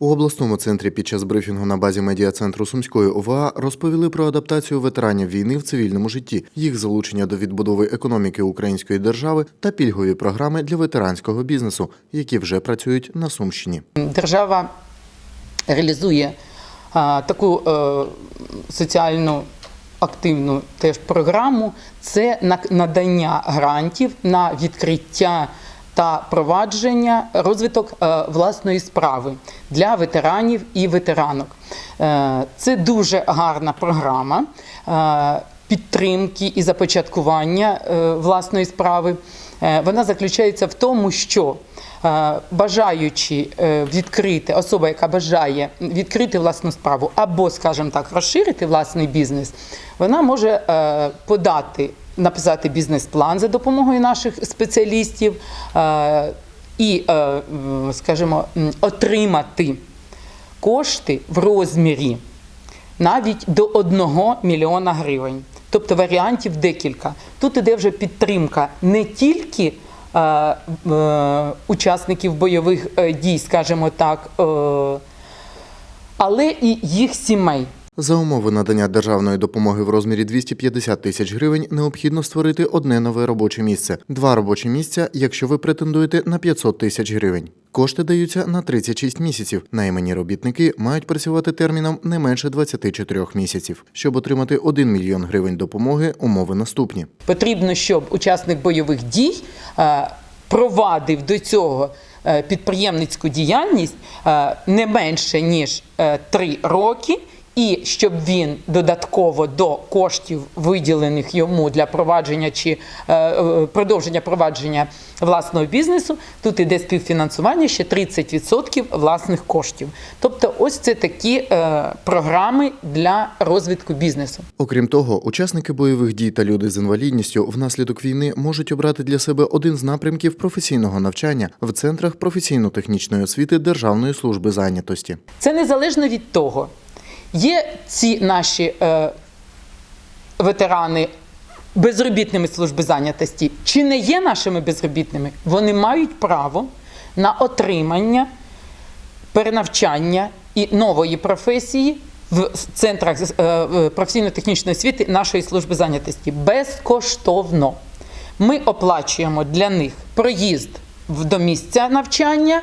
У обласному центрі під час брифінгу на базі медіа-центру Сумської ОВА розповіли про адаптацію ветеранів війни в цивільному житті, їх залучення до відбудови економіки української держави та пільгові програми для ветеранського бізнесу, які вже працюють на Сумщині. Держава реалізує а, таку е, соціальну активну теж програму. Це на- надання грантів на відкриття та провадження розвиток е, власної справи для ветеранів і ветеранок. Е, це дуже гарна програма. е, Підтримки і започаткування власної справи, вона заключається в тому, що бажаючи відкрити особа, яка бажає відкрити власну справу або, скажімо так, розширити власний бізнес, вона може подати, написати бізнес-план за допомогою наших спеціалістів е, і, е, скажімо, отримати кошти в розмірі навіть до 1 мільйона гривень. Тобто варіантів декілька. Тут іде вже підтримка не тільки е, е, учасників бойових е, дій, скажімо так, е, але і їх сімей. За умови надання державної допомоги в розмірі 250 тисяч гривень необхідно створити одне нове робоче місце, два робочі місця, якщо ви претендуєте на 500 тисяч гривень. Кошти даються на 36 місяців. Наймані робітники мають працювати терміном не менше 24 місяців. Щоб отримати 1 мільйон гривень допомоги, умови наступні. Потрібно, щоб учасник бойових дій е, провадив до цього е, підприємницьку діяльність е, не менше ніж 3 роки. І щоб він додатково до коштів, виділених йому для провадження чи е, е, продовження провадження власного бізнесу, тут іде співфінансування ще 30% власних коштів. Тобто, ось це такі е, програми для розвитку бізнесу. Окрім того, учасники бойових дій та люди з інвалідністю внаслідок війни можуть обрати для себе один з напрямків професійного навчання в центрах професійно-технічної освіти Державної служби зайнятості. Це незалежно від того, є ці наші е, ветерани безробітними служби зайнятості, чи не є нашими безробітними, вони мають право на отримання, перенавчання і нової професії в центрах е, е, професійно-технічної освіти нашої служби зайнятості. Безкоштовно. Ми оплачуємо для них проїзд до місця навчання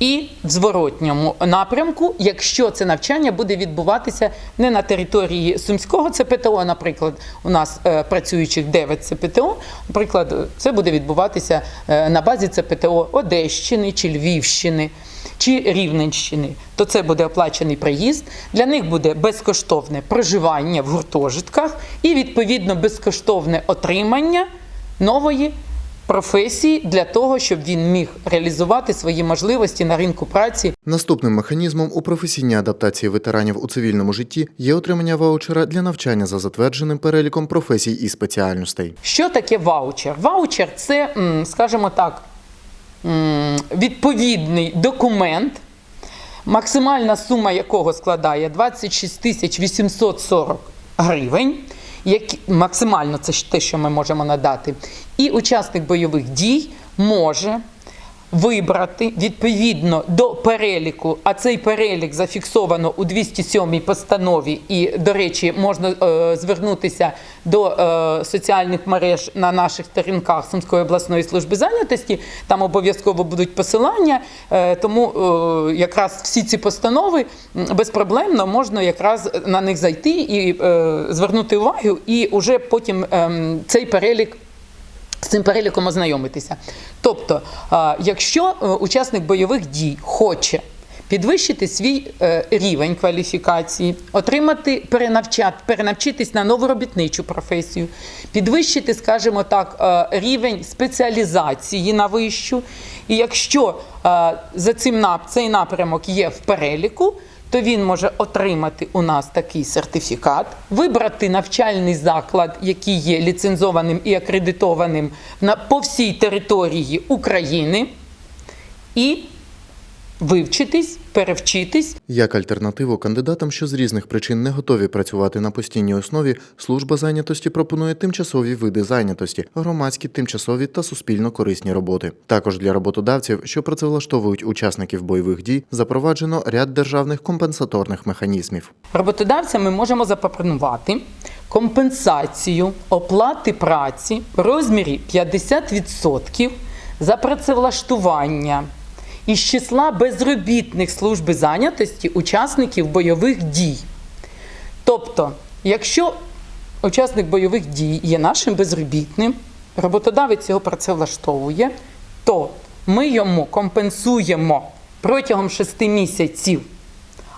і в зворотньому напрямку, якщо це навчання буде відбуватися не на території Сумського ЦПТО, наприклад, у нас е, працюючих 9 ЦПТО, наприклад, це буде відбуватися е, на базі ЦПТО Одещини чи Львівщини. Чи Рівненщини, то це буде оплачений приїзд. Для них буде безкоштовне проживання в гуртожитках і відповідно безкоштовне отримання нової професії для того, щоб він міг реалізувати свої можливості на ринку праці Наступним механізмом у професійній адаптації ветеранів у цивільному житті є отримання ваучера для навчання за затвердженим переліком професій і спеціальностей. Що таке ваучер? Ваучер це, скажімо так, відповідний документ, максимальна сума якого складає 26 тисяч 840 гривень. Які, максимально це те, що ми можемо надати. І учасник бойових дій може вибрати відповідно до переліку, а цей перелік зафіксовано у 207 постанові, і, до речі, можна е, звернутися до е, соціальних мереж на наших сторінках Сумської обласної служби зайнятості. Там обов'язково будуть посилання, е, тому е, якраз всі ці постанови безпроблемно можна якраз на них зайти і е, звернути увагу, і вже потім ем, цей перелік з цим переліком ознайомитися. Тобто, якщо е, учасник бойових дій хоче підвищити свій е, рівень кваліфікації, отримати перенавчитись на нову робітничу професію, підвищити, скажімо так, е, рівень спеціалізації на вищу, і якщо е, за цим цей напрямок є в переліку, то він може отримати у нас такий сертифікат, вибрати навчальний заклад, який є ліцензованим і акредитованим на, по всій території України, і вивчитись, перевчитись Як альтернативу кандидатам, що з різних причин не готові працювати на постійній основі, служба зайнятості пропонує тимчасові види зайнятості, громадські, тимчасові та суспільно корисні роботи. Також для роботодавців, що працевлаштовують учасників бойових дій, запроваджено ряд державних компенсаторних механізмів. Роботодавцям ми можемо запропонувати компенсацію оплати праці в розмірі 50% за працевлаштування із числа безробітних служби зайнятості учасників бойових дій. Тобто, якщо учасник бойових дій є нашим безробітним, роботодавець його працевлаштовує, то ми йому компенсуємо протягом 6 місяців.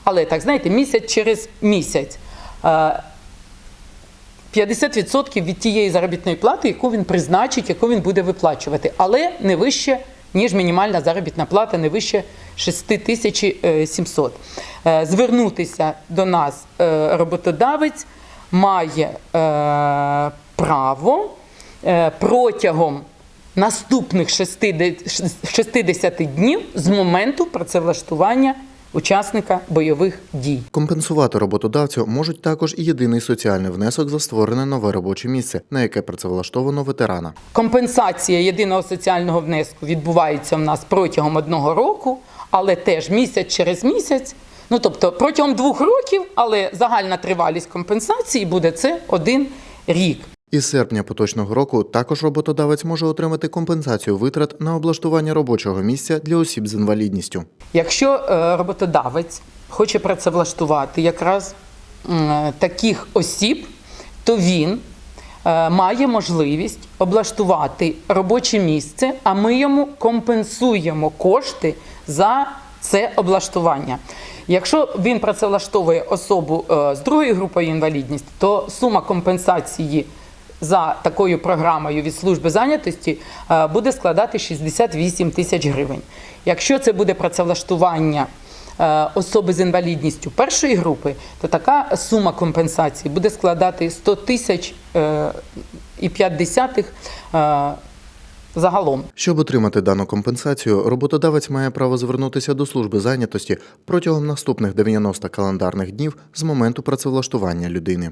Але так, знаєте, місяць через місяць. е, 50% від тієї заробітної плати, яку він призначить, яку він буде виплачувати, але не вище, ніж мінімальна заробітна плата, не вище 6700. Е, Звернутися до нас е, роботодавець має е, право протягом наступних 60 60 днів з моменту працевлаштування учасника бойових дій. Компенсувати роботодавцю можуть також і єдиний соціальний внесок за створене нове робоче місце, на яке працевлаштовано ветерана. Компенсація єдиного соціального внеску відбувається в нас протягом одного року, але теж місяць через місяць. Ну тобто протягом двох років, але загальна тривалість компенсації буде це один рік. Із серпня поточного року також роботодавець може отримати компенсацію витрат на облаштування робочого місця для осіб з інвалідністю. Якщо е, роботодавець хоче працевлаштувати якраз таких осіб, то він е, має можливість облаштувати робоче місце, а ми йому компенсуємо кошти за це облаштування. Якщо він працевлаштовує особу е, з другої групою інвалідності, то сума компенсації за такою програмою від служби зайнятості е, буде складати 68 тисяч гривень. Якщо це буде працевлаштування е, особи з інвалідністю першої групи, то така сума компенсації буде складати 100 тисяч е, і 5 десятих е, загалом. Щоб отримати дану компенсацію, роботодавець має право звернутися до служби зайнятості протягом наступних 90 календарних днів з моменту працевлаштування людини.